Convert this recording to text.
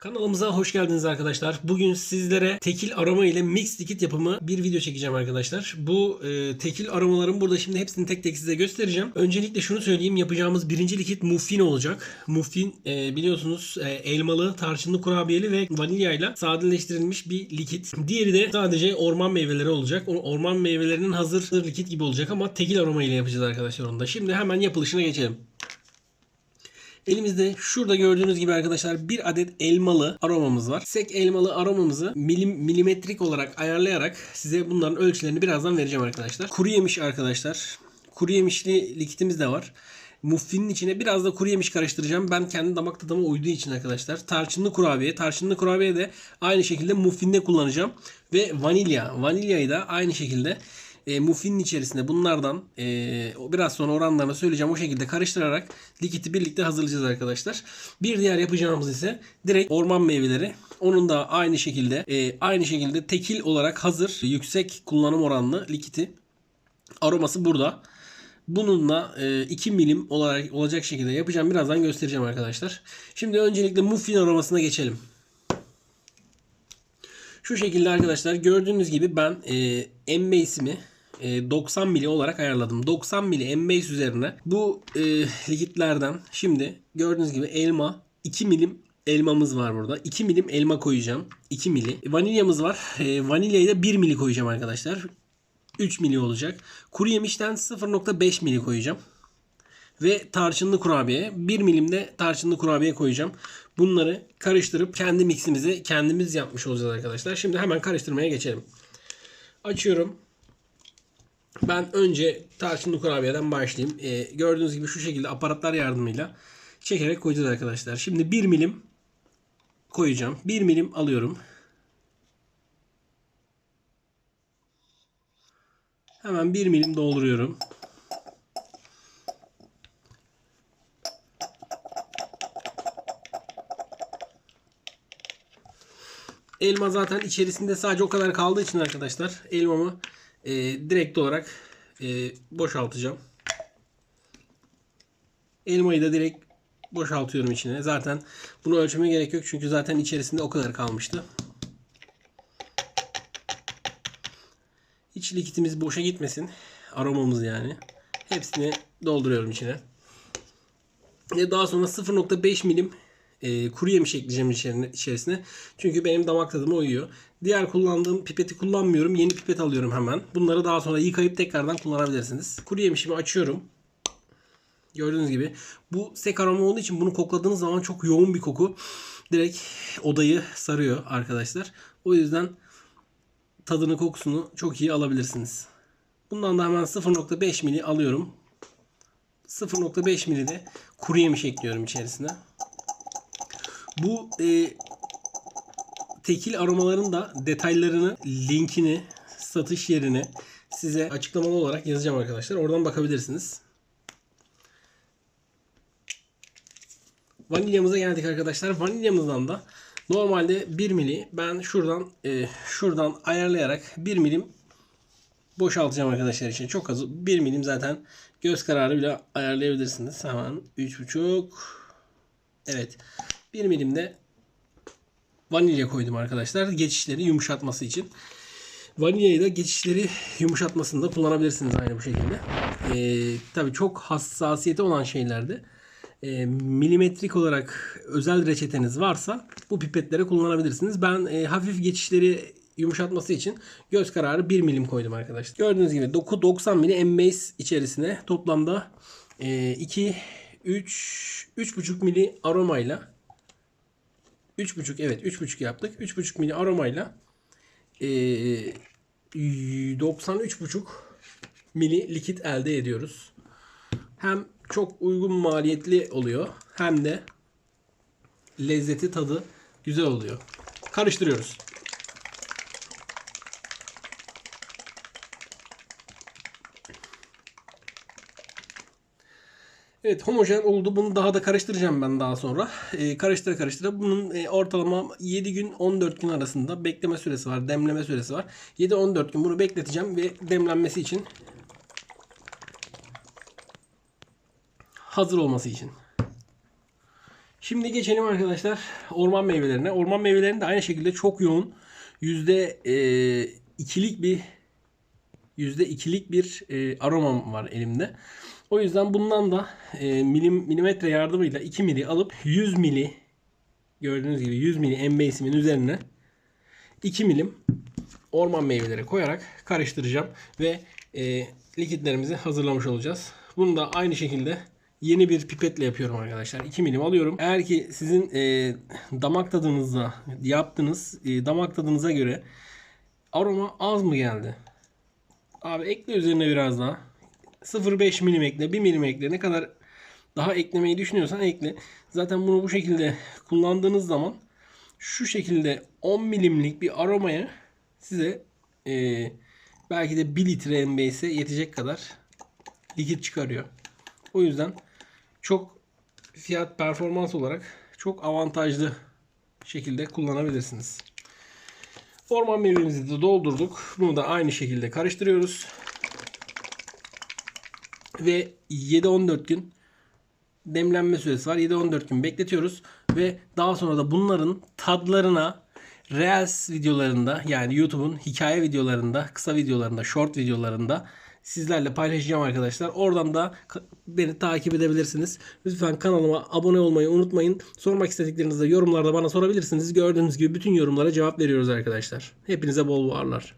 Kanalımıza hoş geldiniz arkadaşlar. Bugün sizlere tekil aroma ile mix likit yapımı bir video çekeceğim arkadaşlar. Bu e, tekil aromaların burada şimdi hepsini tek tek size göstereceğim. Öncelikle şunu söyleyeyim. Yapacağımız birinci likit muffin olacak. Muffin e, biliyorsunuz e, elmalı, tarçınlı kurabiyeli ve vanilyayla sadeleştirilmiş bir likit. Diğeri de sadece orman meyveleri olacak. O orman meyvelerinin hazır likit gibi olacak ama tekil aroma ile yapacağız arkadaşlar onu da. Şimdi hemen yapılışına geçelim. Elimizde şurada gördüğünüz gibi arkadaşlar bir adet elmalı aromamız var. Sek elmalı aromamızı milim, milimetrik olarak ayarlayarak size bunların ölçülerini birazdan vereceğim arkadaşlar. Kuru yemiş arkadaşlar. Kuru yemişli likitimiz de var. Muffinin içine biraz da kuru yemiş karıştıracağım. Ben kendi damak tadıma uyduğu için arkadaşlar. Tarçınlı kurabiye. Tarçınlı kurabiye de aynı şekilde muffinde kullanacağım. Ve vanilya. Vanilyayı da aynı şekilde e, muffinin içerisinde bunlardan e, biraz sonra oranlarını söyleyeceğim. O şekilde karıştırarak likiti birlikte hazırlayacağız arkadaşlar. Bir diğer yapacağımız ise direkt orman meyveleri. Onun da aynı şekilde e, aynı şekilde tekil olarak hazır yüksek kullanım oranlı likiti. Aroması burada. Bununla e, 2 milim olarak olacak şekilde yapacağım. Birazdan göstereceğim arkadaşlar. Şimdi öncelikle muffin aromasına geçelim. Şu şekilde arkadaşlar gördüğünüz gibi ben e, emmeyesimi e, 90 mili olarak ayarladım. 90 mili emmeyes üzerine bu e, likitlerden şimdi gördüğünüz gibi elma 2 milim elmamız var burada. 2 milim elma koyacağım. 2 mili. Vanilyamız var. E, vanilyayı da 1 mili koyacağım arkadaşlar. 3 mili olacak. Kuru yemişten 0.5 mili koyacağım. Ve tarçınlı kurabiye. 1 milimde tarçınlı kurabiye koyacağım. Bunları karıştırıp kendi miximizi kendimiz yapmış olacağız arkadaşlar. Şimdi hemen karıştırmaya geçelim. Açıyorum. Ben önce tarçınlı kurabiyeden başlayayım. Ee, gördüğünüz gibi şu şekilde aparatlar yardımıyla çekerek koyacağız arkadaşlar. Şimdi 1 milim koyacağım. 1 milim alıyorum. Hemen 1 milim dolduruyorum. Elma zaten içerisinde sadece o kadar kaldığı için arkadaşlar elmamı e, direkt olarak e, boşaltacağım. Elmayı da direkt boşaltıyorum içine. Zaten bunu ölçmeme gerek yok çünkü zaten içerisinde o kadar kalmıştı. Hiç likitimiz boşa gitmesin. Aromamız yani. Hepsini dolduruyorum içine. Ve daha sonra 0.5 milim e, kuru yemiş ekleyeceğim içerisine. Çünkü benim damak tadıma uyuyor. Diğer kullandığım pipeti kullanmıyorum. Yeni pipet alıyorum hemen. Bunları daha sonra yıkayıp tekrardan kullanabilirsiniz. Kuru yemişimi açıyorum. Gördüğünüz gibi. Bu sek aroma olduğu için bunu kokladığınız zaman çok yoğun bir koku. Direkt odayı sarıyor arkadaşlar. O yüzden tadını kokusunu çok iyi alabilirsiniz. Bundan da hemen 0.5 mili alıyorum. 0.5 mili de kuru yemiş ekliyorum içerisine. Bu e, tekil aromaların da detaylarını, linkini, satış yerini size açıklamalı olarak yazacağım arkadaşlar. Oradan bakabilirsiniz. Vanilyamıza geldik arkadaşlar. Vanilyamızdan da normalde 1 mili ben şuradan e, şuradan ayarlayarak 1 milim boşaltacağım arkadaşlar için. Çok az. 1 milim zaten göz kararı bile ayarlayabilirsiniz. Hemen 3,5 Evet. 1 milim de vanilya koydum arkadaşlar. Geçişleri yumuşatması için. Vanilyayı da geçişleri yumuşatmasında kullanabilirsiniz aynı bu şekilde. Ee, tabii çok hassasiyeti olan şeylerde e, milimetrik olarak özel reçeteniz varsa bu pipetlere kullanabilirsiniz. Ben e, hafif geçişleri yumuşatması için göz kararı 1 milim koydum arkadaşlar. Gördüğünüz gibi doku 90 mili emmase içerisine toplamda e, 2 3 3,5 mili aromayla 3,5 evet 3,5 yaptık. 3,5 mili aromayla e, 93,5 mili likit elde ediyoruz. Hem çok uygun maliyetli oluyor hem de lezzeti tadı güzel oluyor. Karıştırıyoruz. Evet homojen oldu. Bunu daha da karıştıracağım ben daha sonra. Ee, karıştıra karıştıra bunun e, ortalama 7 gün 14 gün arasında bekleme süresi var. Demleme süresi var. 7-14 gün bunu bekleteceğim ve demlenmesi için hazır olması için. Şimdi geçelim arkadaşlar orman meyvelerine. Orman meyvelerinde aynı şekilde çok yoğun yüzde e, ikilik bir yüzde ikilik bir e, aromam var elimde. O yüzden bundan da e, milim, milimetre yardımıyla 2 mili alıp 100 mili gördüğünüz gibi 100 mili embeysimin üzerine 2 milim orman meyveleri koyarak karıştıracağım ve e, likitlerimizi hazırlamış olacağız. Bunu da aynı şekilde yeni bir pipetle yapıyorum arkadaşlar. 2 milim alıyorum. Eğer ki sizin e, damak tadınızda yaptığınız e, damak tadınıza göre aroma az mı geldi? Abi ekle üzerine biraz daha. 0.5 milim ekle, 1 milim. Ne kadar daha eklemeyi düşünüyorsan ekle. Zaten bunu bu şekilde kullandığınız zaman şu şekilde 10 milimlik bir aromaya size e, belki de 1 litre MBS'e yetecek kadar likit çıkarıyor. O yüzden çok fiyat performans olarak çok avantajlı şekilde kullanabilirsiniz. Orman meyvemizi de doldurduk. Bunu da aynı şekilde karıştırıyoruz. Ve 7-14 gün demlenme süresi var. 7-14 gün bekletiyoruz. Ve daha sonra da bunların tadlarına Reels videolarında yani YouTube'un hikaye videolarında, kısa videolarında, short videolarında sizlerle paylaşacağım arkadaşlar. Oradan da beni takip edebilirsiniz. Lütfen kanalıma abone olmayı unutmayın. Sormak istediklerinizi de yorumlarda bana sorabilirsiniz. Gördüğünüz gibi bütün yorumlara cevap veriyoruz arkadaşlar. Hepinize bol varlar.